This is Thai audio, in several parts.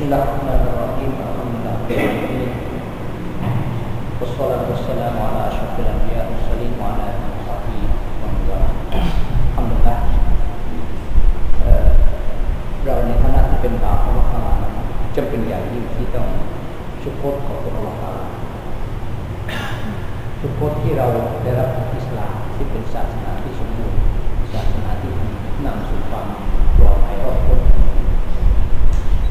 Bismillahirrahmanirrahim. Alhamdulillah. Wassalatu wassalamu ala asyrafil anbiya wal mursalin wa ala alihi wa sahbihi wa man wala. Alhamdulillah. เราในฐานะที่เป็นบ่าวของอัลลอฮ์จำเป็นอย่างยิ่งที่ต้องชุกโคตของอัลลอฮ์ชุกโคตที่เราได้รับอิสลามที่เป็นศาสนาที่สมบูรณ์ศาสนาที่นำสู่ความ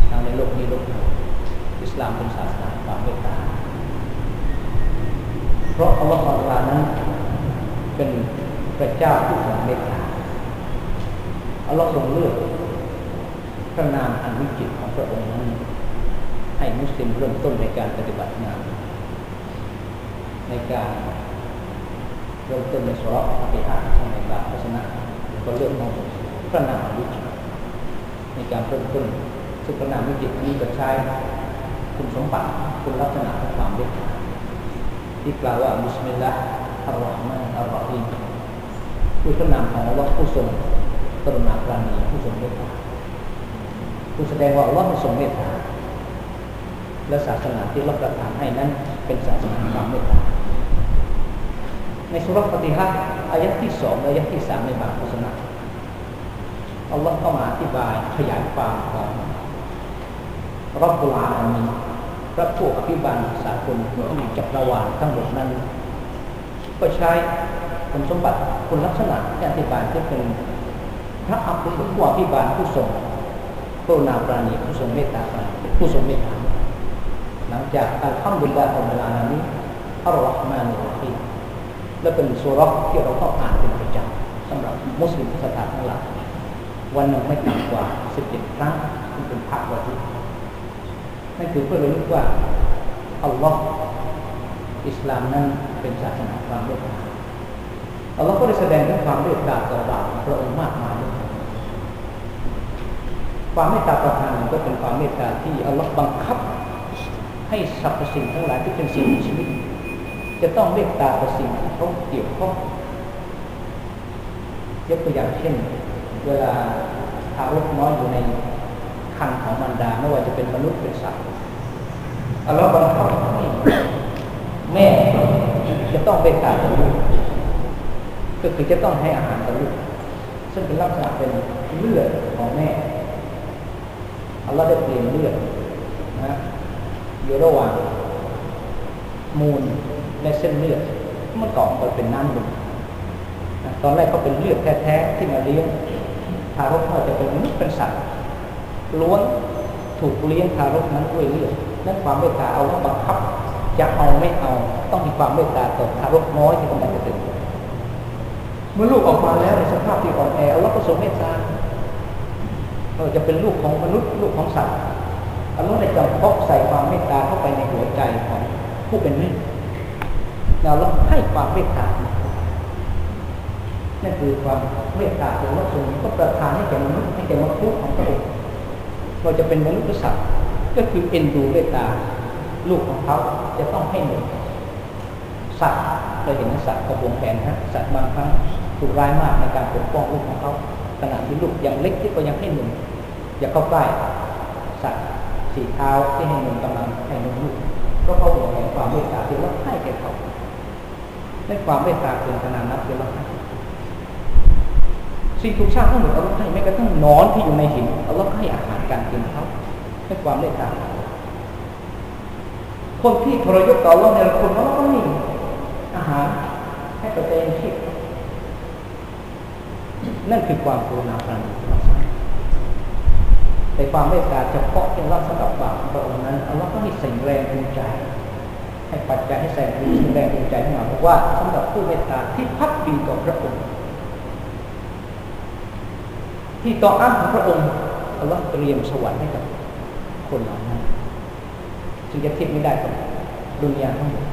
ทั้งในโลกนี้โลกหน้าอิสลามเป็นศาสนาความเมตตา เพราะอัลลอฮฺตะอาลานั้นเป็นพระเจ้าผู้ทรงเมตตาอัลลอฮ์ทรงเลือกพระนามอันวิจิตรของพระองค์นั้น ให้มุสลิมเริ่มต้นในการปฏิบัติงานในการเริ่มต้นในสุรษปฏิหารในบาปศาสนาก็เลือกมองพระนามอันวิจิตรในการเริ่มต้น ซึ่งพระนามวิจิตนี้จะใช้คุณสมบัติคุณลักษณะของความเมตตาที่กล่าวว่าบิสมิลลาห์อัลลอฮ์มานอัลลอฮีมคือพระนามของอัลลอฮ์ผู้ทรงกรุณาปราณีผู้ทรงเมตตาผู้แสดงว่าอัลลอฮ์ทรงเมตตาและศาสนาที่เราประทานให้นั้น เป็นศาสนาความเมตตาในสุรปฏิฮัตอายะที่สองและอายะที่สามในบางศาสนาอัลลอฮ์ก็มาอธิบายขยายความของ รับบุลาอามีพระผู้อภิบาลสากลที่จักรวาลทั้งหมดนั้น ก็ใช้คุณสมบัติคุณลักษณะที่อธิบายที่เป็นพระอัครผู้อภิบาลผู้ทรงกรุณาปราณีผู้ทรงเมตตาปราณีผู้ทรงเมตตาหลังจากอัลฮัมดุลิลลาของเวลานี้อัลลอฮ์มานุรฮีและเป็นสุรษที่เราต้องอ่านเป็นประจำสำหรับมุสลิมที่ศรัทธาทั้งหลายวันหนึ่งไม่ต่ำกว่า 17 ครั้งที่เป็นภาควัตุ นั่นคือเพื่อระลึกว่าอัลลอฮ์อิสลามนั้นเป็นศาสนาความเมตตาอัลลอฮ์ก็ได้แสดงถึงความเมตตาต่อบาปของพระองค์มากมายความเมตตาประทานก็เป็นความเมตตาที่อัลลอฮ์บังคับ ให้สรรพสิ่งทั้งหลายที่เป็นสิ่งมีชีวิต จะต้องเมตตาต่อสิ่งที่เขาเกี่ยวข้องยกตัวอย่างเช่น เวลาทารกน้อยอยู่ใน คันของมารดาไม่ว่าจะเป็นมนุษย์เป็นสัตว์อัลลอฮ์บังคับให้แม่จะต้องเมตตาต่อลูกก็คือจะต้องให้อาหารกับลูกซึ่งเป็นลักษณะเป็นเลือดของแม่อัลลอฮ์ได้เปลี่ยนเลือดนะอยู่ระหว่างมูลและเส้นเลือดเมื่อก่อนมันเป็นน้ำหนึ่งตอนแรกก็เป็นเลือดแท้ๆที่มาเลี้ยงทารกเราจะเป็นมนุษย์เป็นสัตว์ ล้วนถูกเลี้ยงทารกนั้นด้วยเลือดนั่นความเมตตาเอาแล้วบังคับ จะเอาไม่เอาต้องมีความเมตตาต่อทารกน้อยที่กำลังจะเกิดเมื่อลูกออกมาแล้วในสภาพที่อ่อนแออัลลอฮ์ก็ทรงเมตตาเราจะเป็นลูกของมนุษย์ลูกของสัตว์อัลลอฮ์ได้จำเพาะใส่ความเมตตาเข้าไปในหัวใจของผู้เป็นแม่เราลให้ความเมตตานั่นคือความเมตตาของพระทรงก็ประทานให้แก่มนุษย์ให้แก่มนุษย์ของพระองค์ เราจะเป็นมนุษย์หรือสัตว์ก็คือเอ็นดูเมตตา ลูกของเขาจะต้องให้หนึ่งสัตว์เคยเห็นสัตว์กระบวงแขนฮะสัตว์บางครั้งถูกร้ายมากในการปกป้องลูกของเขาขณะที่ลูกยังเล็กที่ก็ยังให้หนึ่งอย่าเข้าใกล้สัตว์สีเท้าที่ให้หนึ่งกำลังให้นมลูกก็เขาบอกแห่งความเมตตาที่เราให้แก่เขาในความเมตตาเกินขนาดนั้นที่เราให้ สิ่งถูกสร้างทั้งหมดเราให้แม้กระทั่งนอนที่อยู่ในหินเราให้อาหารการกินเขาในความเมตตาคนที่ทรยศต่อเราในคนเราก็มีอาหารให้ตัวเองคิดนั่นคือความกรุณาปราณีแต่ความเมตตาเฉพาะที่เราสำหรับบาปพระองค์นั้นเราก็มีสิ่งแรงจูงใจ ให้ปัจจัยให้แสงมีสิ่งแรงจูงใจขึ้นมาเพราะว่าสำหรับผู้เมตตาที่พักดีต่อพระองค์ ที่ต่ออ้างของพระองค์อัลลอฮ์เตรียมสวรรค์ให้กับคนเหล่านั้นจึงจะเทียบไม่ได้กับดุนยาทั้งหมด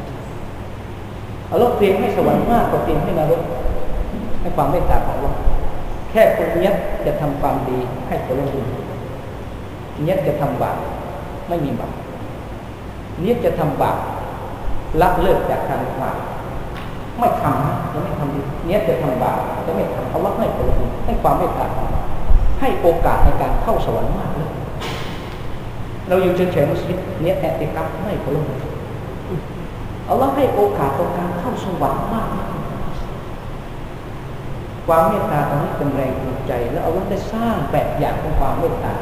อัลลอฮ์เตรียมให้สวรรค์มากกว่าเตรียมให้นรกให้ความเมตตาของอัลลอฮ์แค่คนนี้จะทำความดีให้ผลบุญเนี้ยจะทำบาปไม่มีบาปเนี้ยจะทำบาปละเลิกจากการบาปไม่ทำจะไม่ทำดีเนี้ยจะทำบาปจะไม่ทำเอาละให้ผลบุญให้ความเมตตา ให้โอกาสในการเข้าสวรรค์มากเลยเราอยู่เฉยๆมัสยิดเนี่ยแอติกับไม่พอลงอัลลอฮ์ให้โอกาสต่อการเข้าสวรรค์มากความเมตตาตรงนี้เป็นแรงจูงใจ แล้วอัลลอฮ์ได้สร้างแบบอย่างของความเมตตา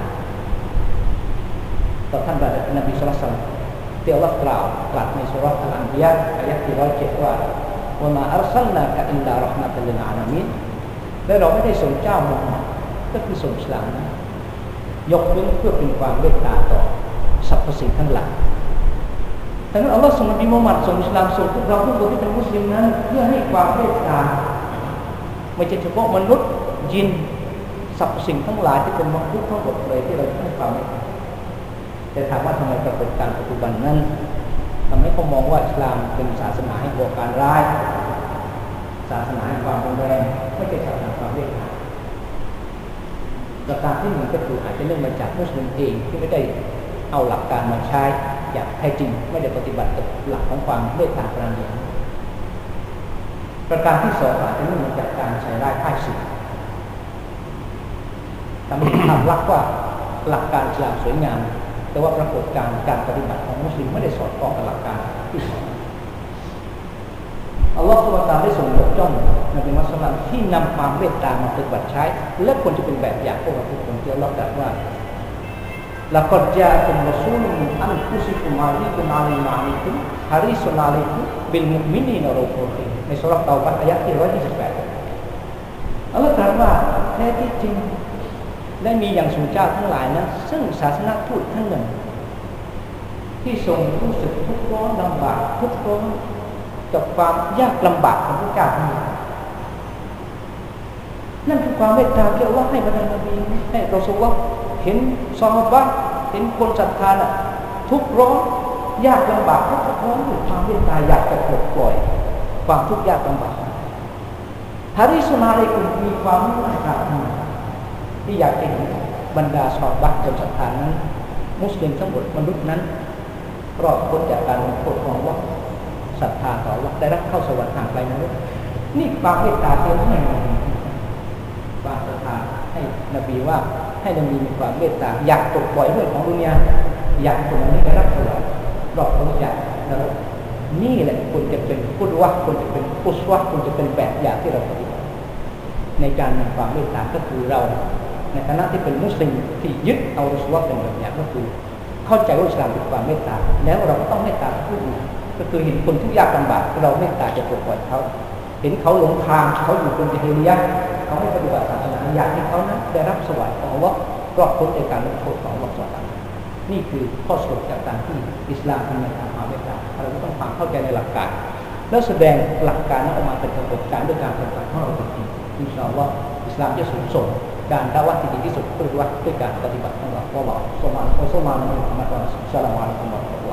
ต่อท่านบาดนบีสุลต่านที่อัลลอฮ์กล่าวกล่าวในสุรษอัลอันบียะอายะที่ร้อยเจ็ดว่าว่ามาอัลซัลนากะอิลลารห์มะตัลลิลอาลามีนและเราไม่ได้ส่งเจ้ามุฮัมมัด ก็คือส่งสลามนะยกเว้นเพื่อเป็นความเมตตาต่อสรรพสิ่งทั้งหลายดังนั้นอัลลอฮ์ส่งนบีมุฮัมมัดส่งอิสลามส่งพวกเราทุกคนที่เป็นมุสลิมนั้นเพื่อให้ความเมตตาไม่ใช่เฉพาะมนุษย์ยินสรรพสิ่งทั้งหลายที่เป็นมนุษย์ทั้งหมดเลยที่เราให้ความเมตตาแต่ถามว่าทำไมปรากฏการณ์ปัจจุบันนั้นทำให้เขามองว่าอิสลามเป็นศาสนาให้ก่อการร้าย ศาสนาให้ความรุนแรงไม่ใช่ศาสนาความเมตตา ประกการที่หนึ่งก็คืออาจจะเนื่องมาจากมุสลิมเองที่ไม่ได้เอาหลักการมาใช้อย่างแท้จริงไม่ได้ปฏิบัติกับหลักของความเมตตากรุณาประการที่สองอาจจะเนื่องมาจากการใช้ร้ายพ่ายสีทำให้ภาพลักษณ์ว่าหลักการอิสลามสวยงาม แต่ว่าปรากฏการการปฏิบัติของมุสลิมไม่ได้สอดคล้องกับหลักการที่สอน อัลลอฮฺสุบตาได้ส่งยกย่องนบีมัสลัมที่นำความเมตตามาปฏิบัติใช้ และควรจะเป็นแบบอย่างพวกเราทุกคนที่อัลลอฮฺตรัสว่าละกอดยาคุมรอซูลมินอันคุซิคุมาลีคุมาลีมาลีคุฮาริสุลาลีคุป็นมุมินีนรกโรตีในสุรักเตาบัตอายะที่ร้อยที่สิบแปดอัลลอฮฺตรัสว่าแท้ที่จริงได้มีอย่างสูงเจ้าทั้งหลายนะซึ่งศาสนาทูตท่านหนึ่ง ที่ทรงรู้สึกทุกข์ร้อนลำบากทุกข์ร้อน กับความยากลำบากของพระเจ้าทั้งหลายนั่นคือความเมตตาที่อัลลอฮ์ให้บรรดานบีให้เราสุว่าเห็นซอฮาบะเห็นคนศรัทธาน่ะทุกข์ร้อนยากลำบากทุกข์ร้อนด้วยความเมตตาอยากจะปลดปล่อย ความทุกข์ยากลำบากฮาริสุนาเลยคุณมีความมุ่งมั่นปรารถนาที่อยากเห็นบรรดาชาวบ้าคนศรัทธานั้น มุสลิมทั้งหมดมนุษย์นั้นรอดพ้นจากการลงโทษของว่า ศรัทธาต่อว่าได้รับเข้าสวรรค์ทางไกลนุษย์นี่ความเมตตาเดียวให้ความศรัทธาให้นบีว่าให้นบีมีความเมตตาอยากปลดปล่อยเรื่องของดุนยาอยากคนนี้ได้รับสวรรค์รอดพ้นจากนรกนี่แหละควรจะเป็นพุทธวะควรจะเป็นพุทธวะควรจะเป็นแบบอย่างที่เราปฏิบัติในการมีความเมตตาก็คือเรา ในฐานะที่เป็นมุสลิมที่ยึดเอารุสวะเป็นแบบอย่างก็คือ เข้าใจว่าอิสลามเป็นความเมตตาแล้วเราก็ต้องเมตตาผู้อื่น ก็คือเห็นคนทุกยากลำบากเราเมตตาจะปลดปล่อยเขาเห็นเขาหลงทางเขาอยู่เป็นเฮลียะเขาไม่ปฏิบัติศาสนาอยากให้เขานั้นได้รับสวรรค์ของวัดรอดพ้นจากการลงโทษของวัดสวรรค์นี่คือข้อสรุปจากการที่อิสลามทำในทางความเมตตาเราต้องฟังเข้าใจในหลักการ แล้วแสดงหลักการนั้นออกมาเป็นกระบวนการด้วยการปฏิบัติของเราจริงๆอินชาอัลลอฮ์อิสลามจะสูงส่งการดาวัตที่ดีที่สุดคือว่าด้วยการปฏิบัติของเราเพราะว่าสมานโอสมานมุฮัมมัดอัลลอฮฺสัลลัลลอฮุอะลัยฮิวะซัลลัม